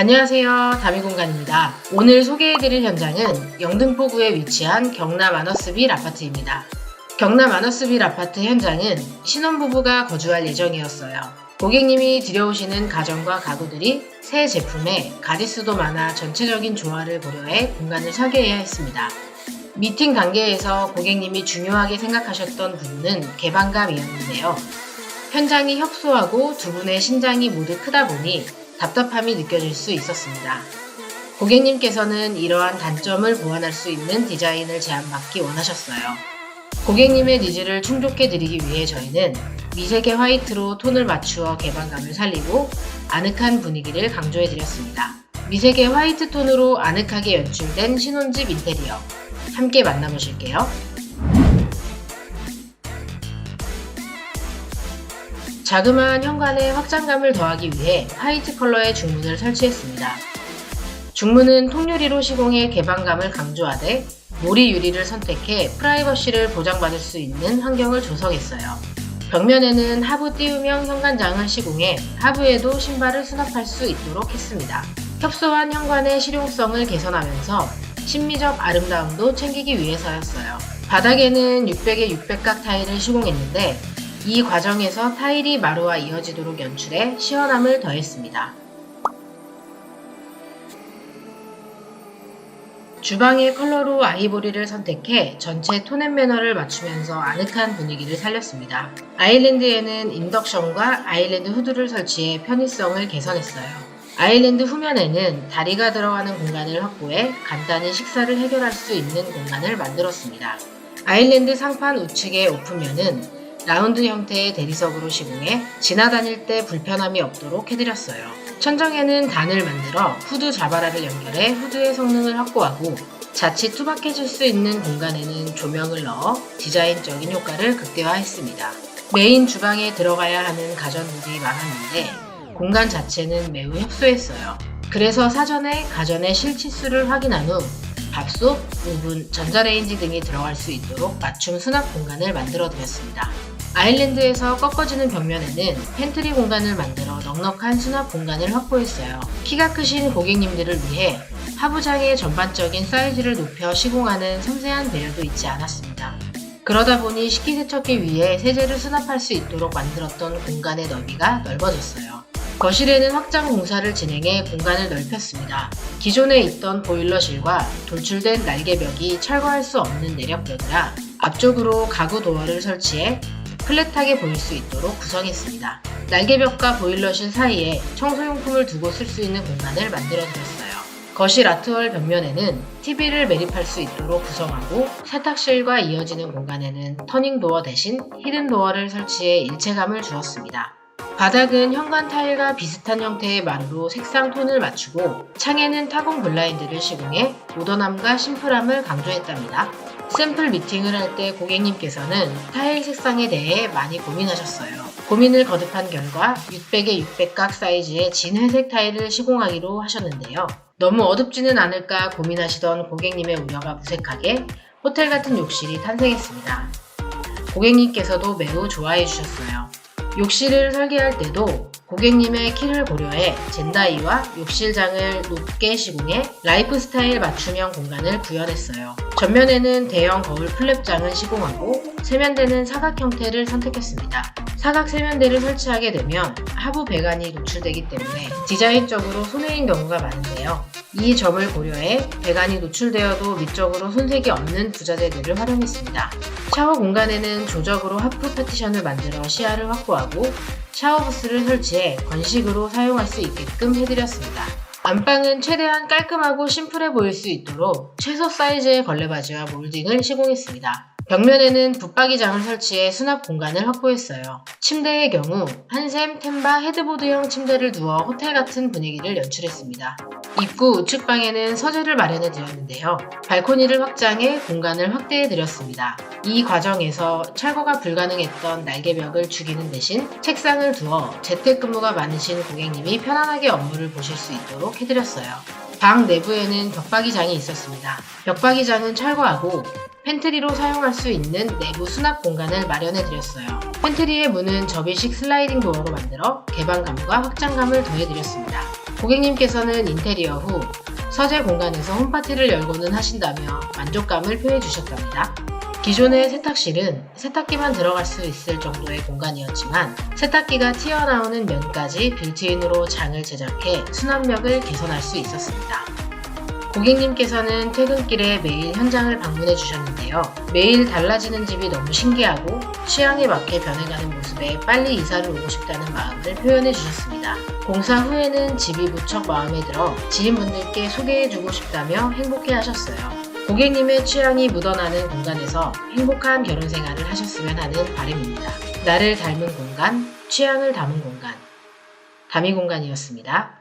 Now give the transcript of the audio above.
안녕하세요. 다미공간입니다. 오늘 소개해드릴 현장은 영등포구에 위치한 경남 아너스빌 아파트입니다. 경남 아너스빌 아파트 현장은 신혼부부가 거주할 예정이었어요. 고객님이 들여오시는 가전과 가구들이 새 제품에 가짓수도 많아 전체적인 조화를 고려해 공간을 설계해야 했습니다. 미팅 단계에서 고객님이 중요하게 생각하셨던 부분은 개방감이었는데요. 현장이 협소하고 두 분의 신장이 모두 크다 보니 답답함이 느껴질 수 있었습니다. 고객님께서는 이러한 단점을 보완할 수 있는 디자인을 제안받기 원하셨어요. 고객님의 니즈를 충족해 드리기 위해 저희는 미세계 화이트로 톤을 맞추어 개방감을 살리고 아늑한 분위기를 강조해 드렸습니다. 미세계 화이트 톤으로 아늑하게 연출된 신혼집 인테리어 함께 만나보실게요. 자그마한 현관에 확장감을 더하기 위해 화이트 컬러의 중문을 설치했습니다. 중문은 통유리로 시공해 개방감을 강조하되 모리 유리를 선택해 프라이버시를 보장받을 수 있는 환경을 조성했어요. 벽면에는 하부 띄우명 현관장을 시공해 하부에도 신발을 수납할 수 있도록 했습니다. 협소한 현관의 실용성을 개선하면서 심미적 아름다움도 챙기기 위해서였어요. 바닥에는 600에 600각 타일을 시공했는데 이 과정에서 타일이 마루와 이어지도록 연출해 시원함을 더했습니다. 주방의 컬러로 아이보리를 선택해 전체 톤앤 매너를 맞추면서 아늑한 분위기를 살렸습니다. 아일랜드에는 인덕션과 아일랜드 후드를 설치해 편의성을 개선했어요. 아일랜드 후면에는 다리가 들어가는 공간을 확보해 간단히 식사를 해결할 수 있는 공간을 만들었습니다. 아일랜드 상판 우측의 오픈면은 라운드 형태의 대리석으로 시공해 지나다닐 때 불편함이 없도록 해드렸어요. 천정에는 단을 만들어 후드 자바라를 연결해 후드의 성능을 확보하고 자칫 투박해질 수 있는 공간에는 조명을 넣어 디자인적인 효과를 극대화했습니다. 메인 주방에 들어가야 하는 가전들이 많았는데 공간 자체는 매우 협소했어요. 그래서 사전에 가전의 실치수를 확인한 후 밥솥, 오븐, 전자레인지 등이 들어갈 수 있도록 맞춤 수납 공간을 만들어 드렸습니다. 아일랜드에서 꺾어지는 벽면에는 팬트리 공간을 만들어 넉넉한 수납 공간을 확보했어요. 키가 크신 고객님들을 위해 하부장의 전반적인 사이즈를 높여 시공하는 섬세한 배려도 잊지 않았습니다. 그러다 보니 식기세척기 위에 세제를 수납할 수 있도록 만들었던 공간의 너비가 넓어졌어요. 거실에는 확장 공사를 진행해 공간을 넓혔습니다. 기존에 있던 보일러실과 돌출된 날개벽이 철거할 수 없는 내력벽이라 앞쪽으로 가구 도어를 설치해 플랫하게 보일 수 있도록 구성했습니다. 날개벽과 보일러실 사이에 청소용품을 두고 쓸 수 있는 공간을 만들어 드렸어요. 거실 아트월 벽면에는 TV를 매립할 수 있도록 구성하고 세탁실과 이어지는 공간에는 터닝도어 대신 히든도어를 설치해 일체감을 주었습니다. 바닥은 현관 타일과 비슷한 형태의 마루로 색상 톤을 맞추고 창에는 타공 블라인드를 시공해 모던함과 심플함을 강조했답니다. 샘플 미팅을 할 때 고객님께서는 타일 색상에 대해 많이 고민하셨어요. 고민을 거듭한 결과 600에 600각 사이즈의 진회색 타일을 시공하기로 하셨는데요. 너무 어둡지는 않을까 고민하시던 고객님의 우려가 무색하게 호텔 같은 욕실이 탄생했습니다. 고객님께서도 매우 좋아해 주셨어요. 욕실을 설계할 때도 고객님의 키를 고려해 젠다이와 욕실장을 높게 시공해 라이프 스타일 맞춤형 공간을 구현했어요. 전면에는 대형 거울 플랩장을 시공하고 세면대는 사각 형태를 선택했습니다. 사각 세면대를 설치하게 되면 하부 배관이 노출되기 때문에 디자인적으로 손해인 경우가 많은데요. 이 점을 고려해 배관이 노출되어도 위쪽으로 손색이 없는 부자재들을 활용했습니다. 샤워 공간에는 조적으로 하프 파티션을 만들어 시야를 확보하고 샤워 부스를 설치해 건식으로 사용할 수 있게끔 해드렸습니다. 안방은 최대한 깔끔하고 심플해 보일 수 있도록 최소 사이즈의 걸레바지와 몰딩을 시공했습니다. 벽면에는 붙박이장을 설치해 수납 공간을 확보했어요. 침대의 경우 한샘, 템바, 헤드보드형 침대를 두어 호텔 같은 분위기를 연출했습니다. 입구 우측 방에는 서재를 마련해 드렸는데요. 발코니를 확장해 공간을 확대해 드렸습니다. 이 과정에서 철거가 불가능했던 날개벽을 죽이는 대신 책상을 두어 재택근무가 많으신 고객님이 편안하게 업무를 보실 수 있도록 해드렸어요. 방 내부에는 벽박이장이 있었습니다. 벽박이장은 철거하고 팬트리로 사용할 수 있는 내부 수납 공간을 마련해 드렸어요. 팬트리의 문은 접이식 슬라이딩 도어로 만들어 개방감과 확장감을 더해 드렸습니다. 고객님께서는 인테리어 후 서재 공간에서 홈파티를 열고는 하신다며 만족감을 표해 주셨답니다. 기존의 세탁실은 세탁기만 들어갈 수 있을 정도의 공간이었지만 세탁기가 튀어나오는 면까지 빌트인으로 장을 제작해 수납력을 개선할 수 있었습니다. 고객님께서는 퇴근길에 매일 현장을 방문해 주셨는데요. 매일 달라지는 집이 너무 신기하고 취향에 맞게 변해가는 모습에 빨리 이사를 오고 싶다는 마음을 표현해 주셨습니다. 공사 후에는 집이 무척 마음에 들어 지인분들께 소개해 주고 싶다며 행복해 하셨어요. 고객님의 취향이 묻어나는 공간에서 행복한 결혼 생활을 하셨으면 하는 바람입니다. 나를 닮은 공간, 취향을 담은 공간, 다미 공간이었습니다.